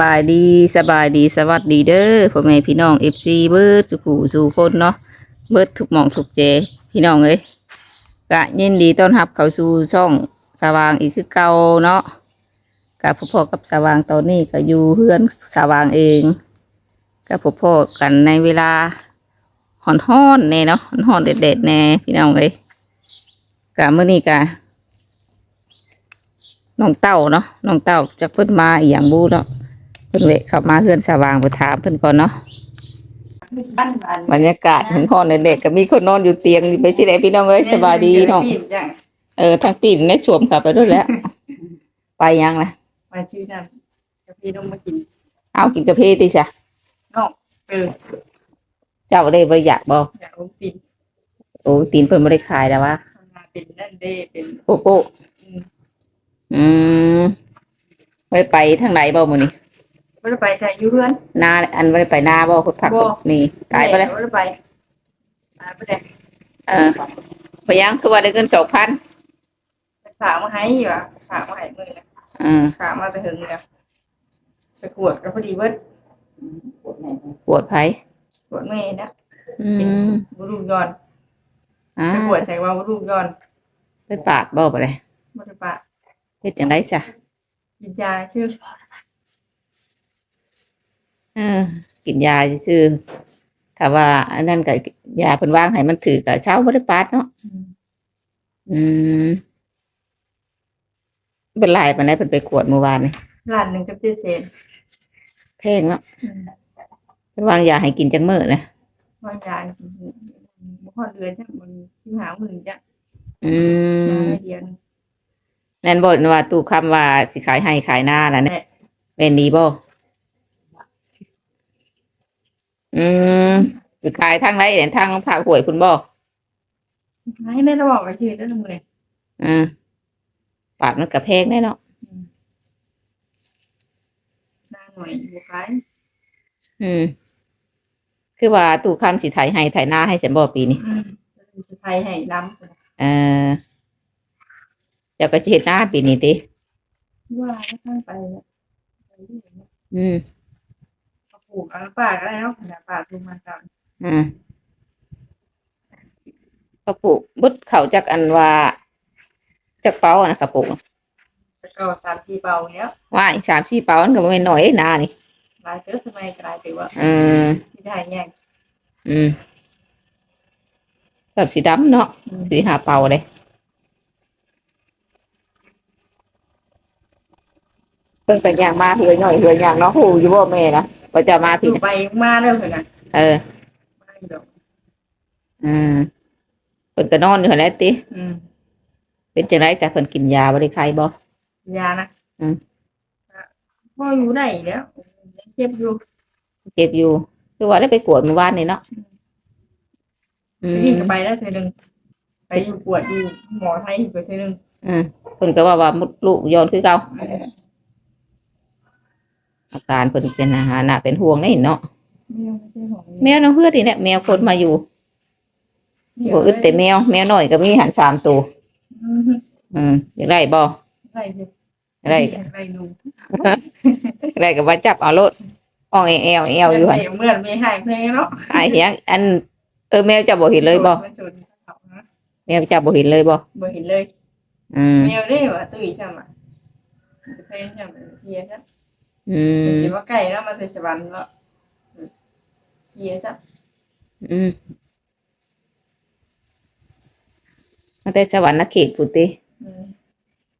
บายดีสบายดีสวัสดีเด้อพ่อแม่พี่น้อง FC เบิร์ดสุขูสู่คนเนาะเบิร์ดทุกหม่องทุกเจ พี่น้องเอ้ยกะยินดีต้อนรับเข้าสู่ช่องสว่างอีกคือเก่าเนาะกับพ่อกับสว่างตอนนี้ก็อยู่เฮือนสว่างเองกับพ่อกันในเวลาห่อนฮ้อนแน่เนาะฮ้อนๆเด็ดๆแน่พี่น้องเอ้ยกะมื้อนี้กะน้องเต้าเนาะน้องเต้าจากเพิ่นมาอีหย่างบูเนาะ พิ่นเวะเข้ามาเฮือนสว่างไปถามเพิ่นก่อนเนาะบ้านบ้านบรรยากาศเห็นพ่อในเด็กก็มีคนนอนอยู่เตียงอยู่ไปสิไหนพี่น้องเอ้ยสบายดีน้อง จ้ะเออทางปีนในสวมกลับไปด้วยแล้ว ไปยังล่ะ มาชื่อนั่นกาแฟนมมากินเอากินกาแฟติจ้ะนอกเออเจ้าได้บ่อยากบ่อยากลงตินโอ้ตีนเพิ่นบ่ได้ขายแล้ววะทำงานเป็นนั่นเด้เป็นโอ้โอ้อืมอืมไปไปทางไหนบ่มื้อนี้ ไม่ได้ไปใส่อยูเพื่อนนาอันบ่ได้ไปนาบ่พุดผักบ่นี่ขายไปเลยไม่ได้ไปตายไปเลยเออไปยังคือว่าได้เงิน2,000ฝากมาให้อยู่อะฝากมาให้มือนะอืมฝากมาไปถึงนะไปขวดก็พอดีเบิดปวดไผขวดแม่นะอืมบุรุษย้อนอ่าไปขวดใส่ว่าบุรุษย้อนไปปาดบ่ไปเลยบุรุษปะเฮ็ดจังไดจ้ะกินยาชื่อ เออ กินยาซื่อๆถ้าว่า อันนั้นก็ยาเพิ่นวางให้มันถือก็เช้าบ่ได้ปาดเนาะอืมอืมเป็นลายปานใดเพิ่นไปกวดเมื่อวานนี่ร้านหนึ่งกับเจ็ดเศษแพงเนาะอืมเพิ่นวางยาให้กินจังมื้อนะว่ายาบุคคลเดือนจ้ะมันที่หาหมื่นจ้ะอืยามไม่เดียนแน่นบ่ว่าตู้คำว่าสิขายให้ขายหน้าน่ะเนี่ยแม่แม่นดีบ่ อืมสิขายทางไหนเนี่ยทางภาคห้วยคุณบ่ให้ได้ระบอกไปชื่อได้ทำไงอืมปาดมันก็แพงแน่เนาะนานหน่อยบุคายอืม คือว่าตู้คำสิไถให้ไถหน้าให้ฉันบ่ปีนี้อืมจะไทยให้ล้เออเจ้าก็จะเฮ็ดหน้าปีนี้ติำว่าก็ตั้งไปเนี่ยไปเรื่อย เนี่ยอืมเอาปลูกเอาป่าก็ได้เนาะขนาดป่าดูมันก่อนอ่าก็ปลูกบุดเขาจากอันว่าจากเป้าอะนะกระปุกแล้วก็สามสี่เบาเนี้ยว่าอีกสามสี่เป้ามันก็บ่แม่นน้อยหนานี่ลายเจอทำไมกลายเป็นว่าเออที่ได้แง่งอืมแบบสีดำเนาะสีหาเป่าเลยเพิ่งเป็นอย่างมาเหือยหน่อยเหือยอย่างเนาะหูอยู่บ่แม่นะ ว่าจะมาอพี่ยู่ไปมาเริ่มเหมือนกันเออ มาอยู่ดอกอืมเพิ่นก็นอนอยู่หั่นแหละติอืมเป็นจังไดจ้ะเพิ่นกินยาบ่ได้ไข้บ่ ยานะอืม พ่ออยู่ได้แล้วยังเจ็บอยู่เจ็บอยู่ คือว่าได้ไปกวดเมื่อวานนี่เนาะอืวิ่งมไปได้เธอหนึ่งไปอยู่ปวดอยู่หมอไทยไปเธอหนึ่งอืมเพิ่นก็ว่าว่ามดลูกย้อนคือเก่า อาการเพิ่นเป็นอาหารน่ะเป็นห่วงนี่เนาะไม่ใช่ของแมวน้องเพื่อนนี่แหละแมวคนมาอยู่บ่อึดแต่แมวแมวน้อยก็มีหันสามตัวอืมอืมอยากได้บ่ได้สิอยากได้ได้ดูอยากได้ก็ว่าจับเอารถอ่องแอวแอวอยู่หั่นเมื่อนไม่หายเพลงเนาะไอ้เหี้ยอันเออแมวจะบ่เห็นเลยบ่มันชนเขานะแมวจะบ่เห็นเลยบ่บ่เห็นเลยอืมแมวได้ว่าตุ้ยใช่ไหมเพลงใช่ไหมเฮียซะ อืมสิว่าไก่แล้วมันจะสวรรค์แล้วเฮียซะอืมมาแต่สวรรค์เขตพุติอืม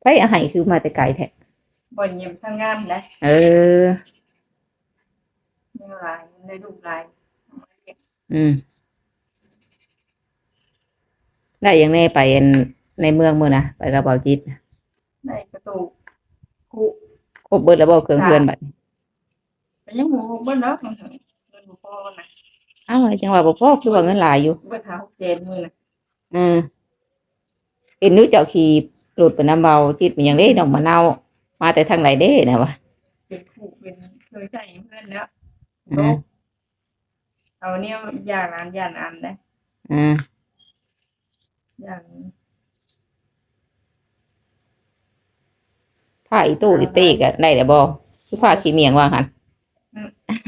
ไปอาหารคือมาแต่ไกลแท้บ่นเยี่ยมทางงามได้เออแมวลายได้ลูกลายอืมได้อย่างแน่ไปอันในเมืองมื้อนะไปกับเบาจิตได้กระตูกกูคร บเบิดแล้วบ่เครื่องเฮือนบัดนี้ไปยังหมูเบิ้ลแล้วมันเงินบ่พอนะอ้าวจังว่าบ่พอคือว่าเงินหลายอยู่เบิ้ลหาหกเจนมือนะอืมเห็นนู้เจ้าขี่หลุดไปน้ำเบาจิตมันยังได้ดอกมะนาวมาแต่ทางไหนเด้นะวะเป็นคู่เป็นเคยใส่เพื่อนแล้วอ่าเอาเนี่ยยานอันยานอันได้อ่าอย่าง ผ้าอีตู้อีตีก็ได้แต่บ่คือผ้าขี้เมียงว่าหั่น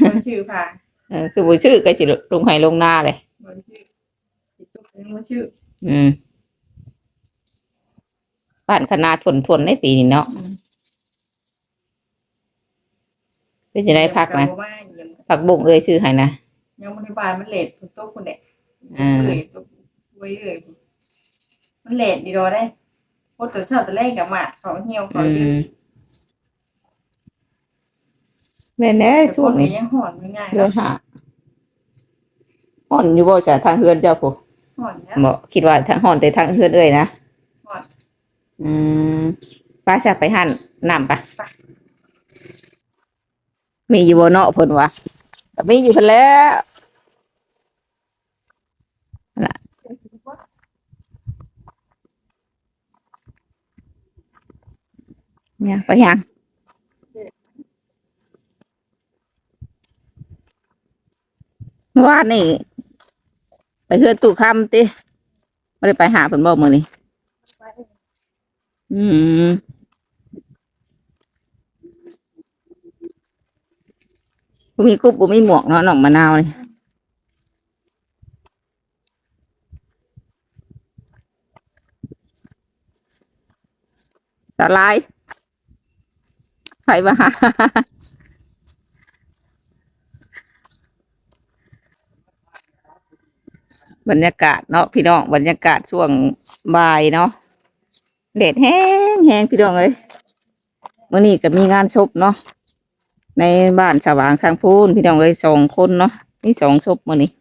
บ่ชื่อผ่าเออคือบ่ชื่อก็สิลงให้ลงหน้าเลยบ่ชื่อติดตุ๊กยังบ่ชื่อ อืมบ้านคณะทนทนในปีนี้เนาะเป็นจะได้พักนะบ่มาเยี่ยมผักบุ้งเอ้ยซื้อให้นะยังบ่ได้บานมันเลทฝนตกคนแหละอ่าเอ้ยตกไว้เอ้ยมันเลทดีดอได้พอตื่นเช้าแต่แรกกับหมาเขาเหี่ยวเขาอืยืมด แม่นแน่แต่ช่วงคนนี้ก็ยังหอนง่ายๆเดือนนะห้าห่อนอยู่บ่จ้ะทางเฮือนเจ้าผู้หอนเนี่ยบ่คิดว่าทางห่อนแต่ทางเฮือนเอ้ยนะหอนอืมป้าจะไปหั่นน้ำปะมีอยู่บ่เนาะเพิ่นว่าก็มีอยู่เพิ่นแหล้วล่ะเนี่ยไปยัง มื่อวานนี่ไปเฮือนตู่คำติไม่ได้ไปหาเพิ่นบ่มื้อนี้อืมบ่มีกุ๊บบ่มีหมวกเนาะน้องมะนาวนี่สลายใครมาหา บรรยากาศเนาะพี่น้องบรรยากาศช่วงบ่ายเนาะแดดแห้งแห้งพี่น้องเอ้ยมื่อนี้ก็มีงานศพเนาะในบ้านสว่างทางพูนพี่น้องเอ้ยสองคนเนาะนี่สองศพมื่อนี้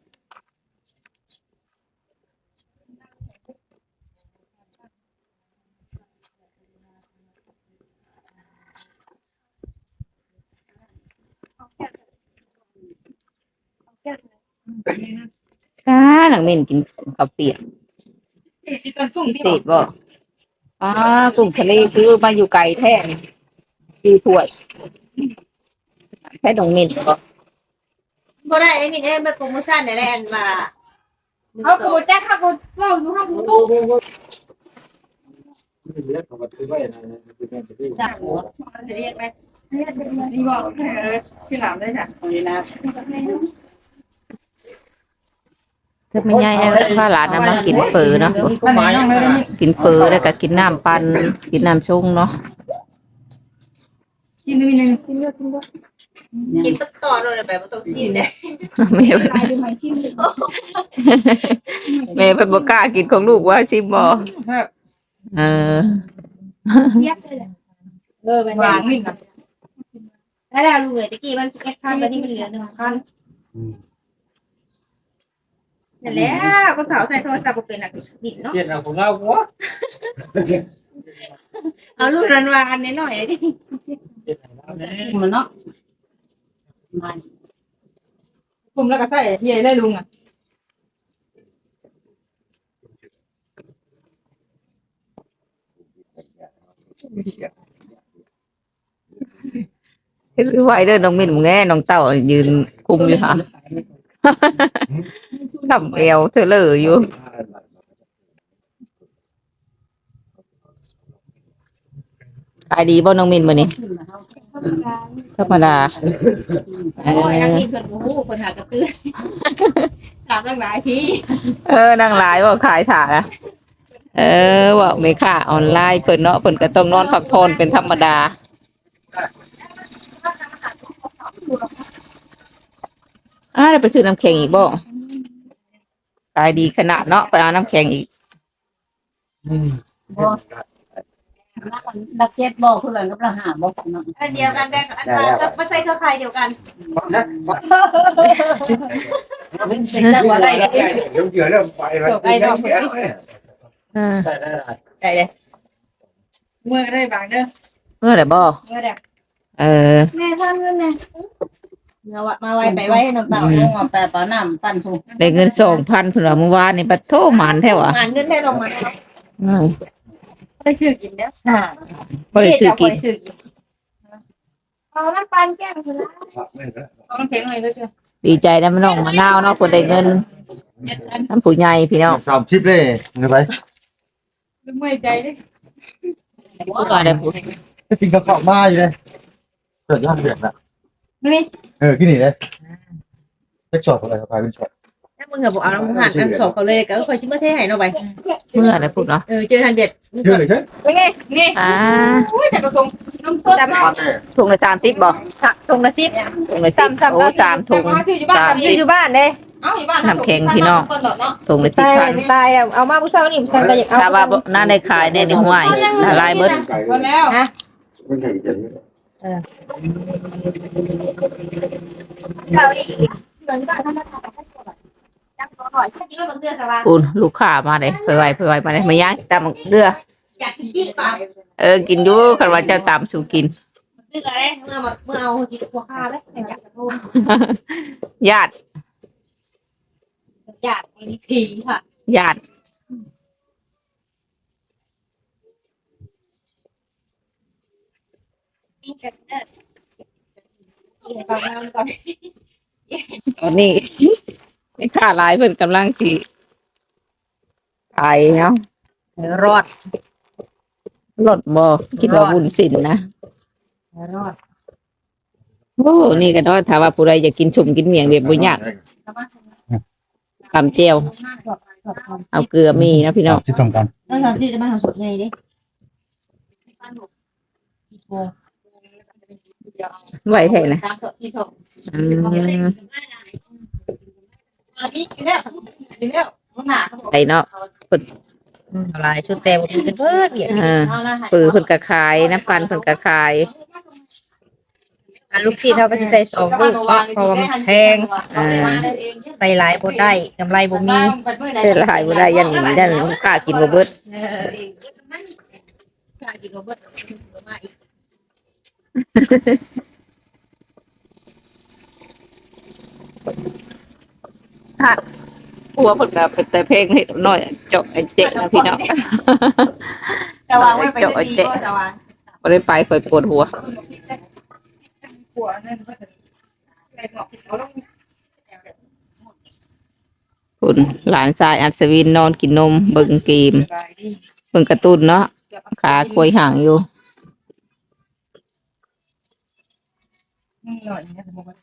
ก้าหนังเม่นกินข้าวเปียกพิเศษบ่อ่ากลุ่มทะเลคือมาอยู่ไกลแท้นี่คือถ้วยแค่ดงมินบ่บ่ได้ไอ้นี่เอ้ยมันโปรโมชั่นได้แลนด์มาเขากูแจ๊คเขากูเล่าอยู่ห้องตู้จากหัวจะเรียกไหมนี่บอกเออพี่หลามได้จ้ะนี่นะ เธอไม่ใหญ่แล้วพาหลานน่ะมากินเฟอเนาะมันน้องเลยนี่กินเฟอแล้วก็กินน้ำปั่นกินน้ำชงเนาะจิ้มด้วยนึงจิ้มด้วยจิ้มด้วยกินตุ๊กต่อเลยแบบบ่ต้องชิมเด้แม่เพิ่นไปดูไหมจิ้มด้วยแม่เพิ่นบ่กล้ากินของลูกว่าชิมบ่เออเออมันวางนี่ก่อนแล้วแล้วลุงเอ้ยตะกี้มัน11พันตอนนี้มันเหลือ1,000 นั่นแหล้วก็สาวใส่โทรศัพท์บ่เป็นน่ะดินเนาะ Chuyện nào cũng lao quá เอาลูกรันวานน้อยๆดิ Chuyện nào lao đấy มันเนาะกลุ่มแล้วก็ใส่เฮียได้ลุงอะเฮ็ดไว้เด้อน้องมินมึงแน่น้องเต้ายืนคุมอยู่ค่ะ ทำเอวเธอเลออยู่ ขายดีบ่น้องมินมื้อนี้ธรรมดาเอโอ้ยนักอนี่เพิ่นบ่ฮู้เพิ่นหากระตื้อถามตั้งหลายทีเออนั่งหลายว่าขายถ่านะเออว่าไม่ค่าออนไลน์เพิ่นเนาะเพิ่นก็ต้องนอนพักผ่อนเป็นธรรมดา อ่าได้ไปซื้อน้ำแข็งอีกบ่ขายดีขนาดเนาะไปเอาน้ำแข็งอีกนักเก็ตบอกคนละกับละหาบอกเนาะอันเดียวกันแบ่งอันมาก็บ่ใส่เครือข่ายเดียวกันเป็นจังหวะอะไร Giống kiểu là phải là Sợ ai đâu Đấy, đấy, đấy. ได้เลยเมื่อได้บางเด้อเมื่อไหร่บ่เมื่อได้เออแม่ท่านนั่นน่ะ เงามาไว้ไปไว้ให้น้องเต่าเอาลงเอาแต่ปลาน้ำปั้นผูได้เงินสองพันเพิ่นว่าเมื่อวานนี่บัดโทหมานแท้ว่ะงานเงินได้ลงมาอืมได้ชื่อกินเด้อบ่ได้ซื้อกินชื่อกินเอาน้ำปันแก้มคุณละเอาน้ำแข็งหน่อยด้วยจ้ะดีใจนะมันน้องมะนาวเนาะเพิ่นได้เงินน้ำผู้ใหญ่พี่น้อง Sòm chip đi, người đấy. เมื่อยใจดิผู้ก็ได้ผู้ Cái tình cảm sòm mai vậy đây. เกิดย่างเดือดนะ นี่เออที่นี่เลยไปจอดอะไรครับไปเป็นจอดถ้ามึงก็บอกเอาน้ำหันน้ำสอบเขาเลยก็คอยชิมเท่ให้เนาะไปเมื่ออะไรพูดเนาะเออเจอทันเด็ดเยอะเลยใช่เป็นไงนี่อ่าอุ้ยแต่กระทงน้ำสดตอนนี้ถุงละสามสิบบ่ทงละสิบถุงละสิบโอ้สามถุงซื้ออยู่บ้านซื้ออยู่บ้านเด้เอ้าอยู่บ้านน้ำแข็งพี่น้องถุงละสิบตายพันตายแล้วเอามาผู้เช่านี่ผู้เช่าก็อยากเอาถ้าว่าบ่น่าได้ขายเนี่ยในห้วยละลายเบิดพอแล้วนะ มันแข่งกันเราอีกเงินบ้านท่านมาทำให้ก่อนจังหน่อยแค่นี้มันเดือดสว่างปูนลูกค้ามาเลยเพื่อไว้เพื่อไว้มาเลยมาย่างตามเรืออยากกินจี้ป่ะเออกินอยู่คันว่าเจ้าตามสู่กินเดือดอะไรเมื่อเมื่อเอาจีตัวข้าแล้วอยากจะโทษญาติอยากมีผีค่ะญาติ นี่กันเด้อนี่ก่อนนอนก่อนตอนนี้ไม่ค่าหลายเพิ่นกำลังสิขายเนาะรอด รถบ่คิดว่าบุญสินนะรอดโอ้นี่ก็เนาะถ้าว่าผู้ใดอยากกินชุ่มกินเมียงเด็บบ่ยากกำเจียว เอาเกลือมีนะพี่น้องที่ต้องการต้องทำที่จะมาทำสดไงดิกี่โมง ไว้ให้นะตามสดที่สดอืมมีอยู่แล้วอยู่แล้วมันหนาเขาบอกไอ้เนาะอะไรชุดแต่บุกันเบิดเดียวเออปือเพิ่นก็ขายน้ำปันเพิ่นก็ขายอันลูกชิ้นเขาก็จะใส่สองลูกเพราะเพราะว่ามันแพงอ่าใส่หลายบ่ได้กำไรบ่มีเสียหลายบ่ได้ยันยันลูกค้ากินบ่เบิดเออกินบ่เบิดมาอีก ปัวเพิ่นก็เป็นแต่เพลงเฮ็ดน้อยเจาะไอ้เจ๊นะพี่น้องแต่ว่ามันไปได้ดีก็สว่างบ่ได้ไปข่อยปวดหัวหัวนั่นก็จะไปบอกเขาต้องคุณหลานชายอัศวินนอนกินนมเบิ่งเกมสบายดีเบิ่งการ์ตูนเนาะขาควยห่างอยู่ นี่หน่อยนะสมมติว่า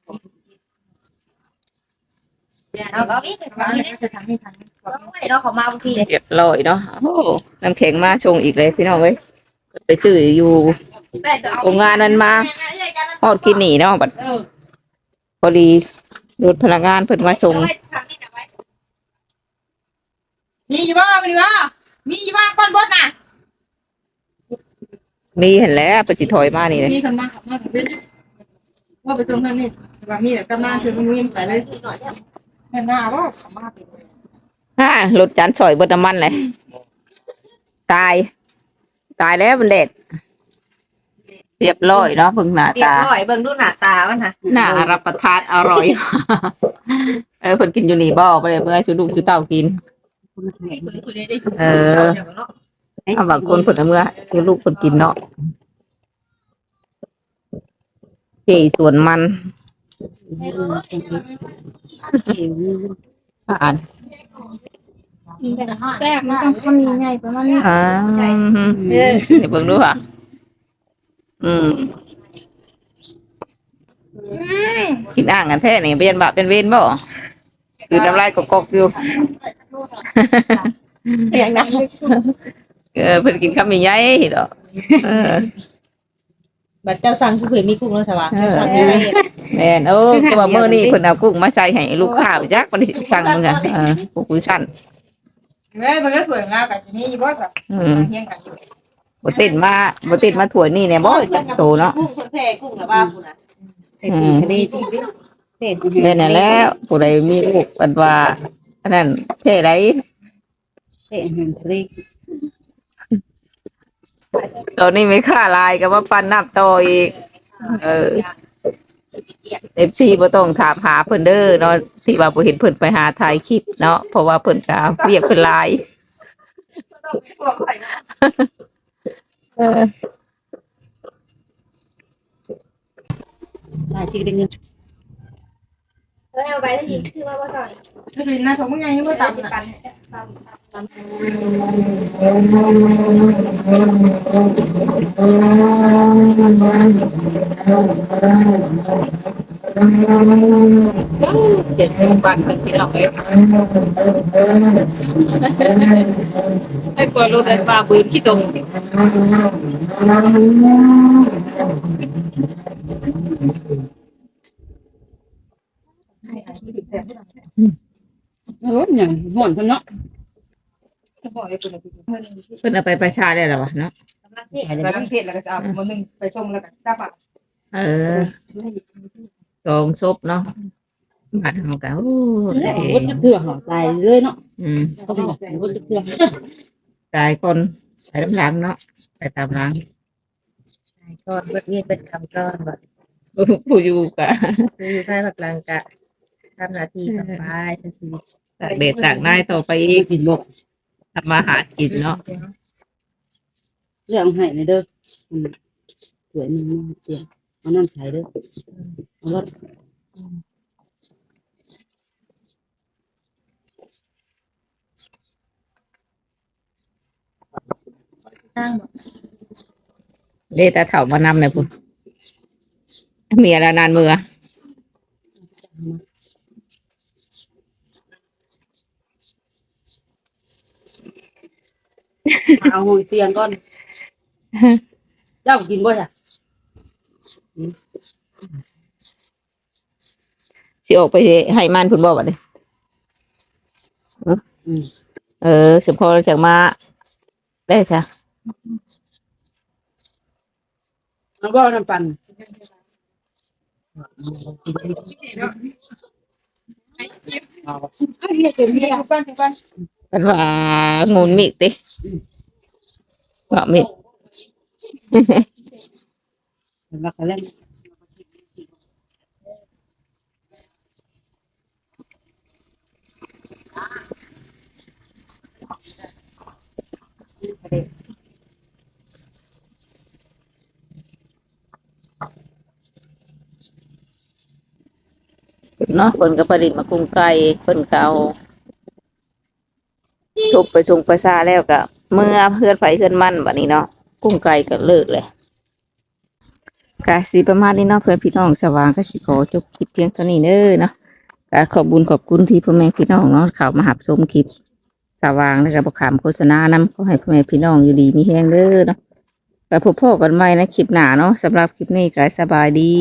เอาก็มีก็มีจะทำให้ทันก็ไม่เนาะเขามาบางทีเลยเรียบร้อยเนาะโอ้น้ำแข็งมาชงอีกเลยพี่น้องเอ้ยไปซื้ออยู่โรงงานนั้นมาฮอดกินหนีเนาะบัดเออพอดีรถพนักงานเพิ่นมาชงมีอยู่บ้ามีอยู่บ้ามีอยู่บ้าก้อนบดน่ะมีเห็นแล้วไปสิถอยมานี่เลยมีทำมาขับมาเป็น ว่าไปตรงนั้นนี่ว่ามีแต่กำลังคือมันวิ่งไปเลยแม่หน้าก็ขับมาเป็นฮ่ารถจานฉอยเบิดน้ำมันเลย ตาย ตายแล้วมันเด็ดเรียบร้อยเนาะเพิ่งหน้าเรียบตาร้อยเบิ่งดูหน้าตามันค่ะน่ารับประทานอร่อย เออคนกินอยู่นี่บ่ไปเลยเมื่อให้ชูลูกชูเต้ากิน เออ เอาบางคนคนเอามื่อชูลูกคนกินเนาะ เจส่วนมันอ่านแซ่บมันต้องข้าวมีไงประมาณนี้อ่าเดี๋ยวเบิ่งดูค่ะอืมกินอ่างกันแท้นี่เป็นบาปเป็นเวรบ่คือน้ำลายกกๆอยู่อย่างนั้นเออเพิ่นกินข้าวมีใหญ่ดอกเออ บัดเจ้าสั่งคือเผื่อมีกุ้งแล้วสว่างเจ้าสั่งอะไรแม่นเออก็ว่ามื้อนี้เพิ่นเอากุ้งมาใส่ให้ลูกค้าจักบ่ได้สั่งมึงอะเออกุ้งกุ้งสั่นเฮ้ยมันก็สวยมากกับที่นี่ว่าแบบอืมเฮียงกันอยู่บ่ติดมาบ่ติดมาถ้วยนี่แน่บ่จักโตเนาะกุ้งคนแพ้กุ้งนะบ้าคุณนะอืมแม่นนั่นแหล้วผู้ใดมีลูกอันว่าอันนั้นเพศใด ตอนนี้ไม่ค่าลายก็ว่าปันน้ำต่ออีก เออ FC บ่ต้องถามหาเพิ่นเด้อเนาะที่ว่าบ่เห็นเพิ่นไปหาถ่ายคลิปเนาะเพราะว่าเพิ่นก็เรียกเพิ่นลายต้อมีพวกใครเออลายจริง เงินแล้วเอาไปได้ยินคือว่าว่าตอนถ้าเป็นหน้าของมึงไงยังไม่ตาตามมสินะปันเจ็ดโมงบันเป็นพี่น้องเอ้ยให้กลัวรถไฟฟ้าบืนขี้ตรง รถอย่างห่อนซะเนาะบอกเลยเป็นอะไรเพิ่นเอาไปประชาได้หรอวะเนาะไปทั้งเพจแล้วก็จะเอาคนหนึ่งไปส่งแล้วก็กลับอะเออสองศพเนาะบาดเฮาก็โอ้ได้รถจะเถื่อหอตายเลยเนาะอืมต้องบอกรถจะเถื่อตายคนใส่น้ำหลังเนาะไปตามหลังก้อนเบิดเวียนเป็นคำก้อนแบบผู้อยู่กะคืออยู่ภายภาคกลางกะ ทำหน้าที่กับปลายชันชีวิตตากเด็ดตากได้ต่อไปอีกกินบกทำมาหากินเนาะเรื่องให้ในเด้ออืมสวยมันเสียเอาน้ำใส่เด้อเอารถตั้งบอกเลตาเถ่ามานำเลยพุ่นเมียละนานมือ เอาหอยเตียงก่อน เจ้ากินบ่จ้ะสิออกไปให้มันพุ่นบอกว่าเลยอืมเออสมพอจากมาได้จ้ะเอาบ่น้ำปั่นเฮียเต็มที่ทุกคนทุกคน เป็นว่างูมิกติว่ามิกเนรักกันแล้วเนาะคนก็ผลิตมากุ้งไก่คนก็เอา สุกไปส่งไปซาแล้วก็เมื่อเพื่อนไผเพื่อนมันแบบนี้เนาะกุ้งไก่ก็เลิกเลยกาสีประมาณนี้เนาะเพื่อนพี่น้องสว่างก็สิขอจบคลิปเพียงเท่านี้เด้อเนาะก็ขอบบุญขอบคุณที่พ่อแม่พี่น้องเนาะเขามาหับชมคลิปสว่างแล้วก็บอกขามโฆษณานำก็ให้พ่อแม่พี่น้องอยู่ดีมีแห้งเด้อเนาะก็พบพ่อกันใหม่นะคลิปหนาเนาะสำหรับคลิปนี้ก็สบายดี